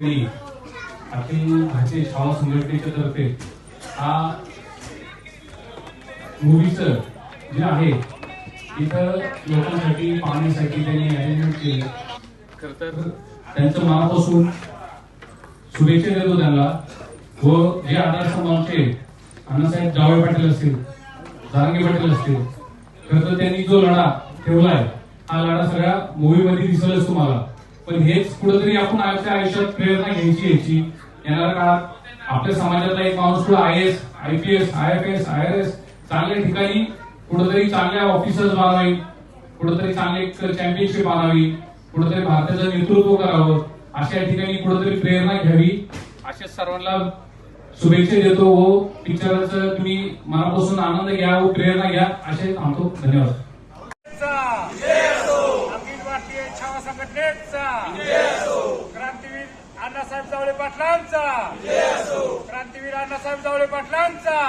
अखिल भारतीय शाळा संघटनेच्या तर्फे हा मूवीचं जे आहे इथं लोकांसाठी पाहण्यासाठी त्यांनी अरेंजमेंट केलं. खर तर त्यांचं मनापासून शुभेच्छा देतो त्यांना. व जे आदर्श आमचे अण्णासाहेब जावळे पाटील असतील जारंगे पाटील असतील खर तर त्यांनी जो लढा ठेवलाय हा लढा सगळ्या मूवी मध्ये दिसेलच तुम्हाला. पण हेच कुठेतरी आपण आपल्या आयुष्यात प्रेरणा घ्यायची याची. येणाऱ्या काळात आपल्या समाजातला एक माणूस पुढे I S I P S I F S I R S चांगल्या ठिकाणी कुठेतरी चांगल्या ऑफिसर्स बांधावी कुठेतरी चांगली चॅम्पियनशिप आणावी कुठेतरी भारताचं नेतृत्व करावं अशा ठिकाणी कुठेतरी प्रेरणा घ्यावी. अशा सर्वांना शुभेच्छा देतो. हो पिक्चरचं तुम्ही मनापासून आनंद घ्या व प्रेरणा घ्या. असे थांबतो धन्यवाद अखिल भारतीय छावा संघटनेचा क्रांतीवीर अण्णासाहेब जावळे पाटलांचा. क्रांतीवीर अण्णासाहेब जावळे पाटलांचा.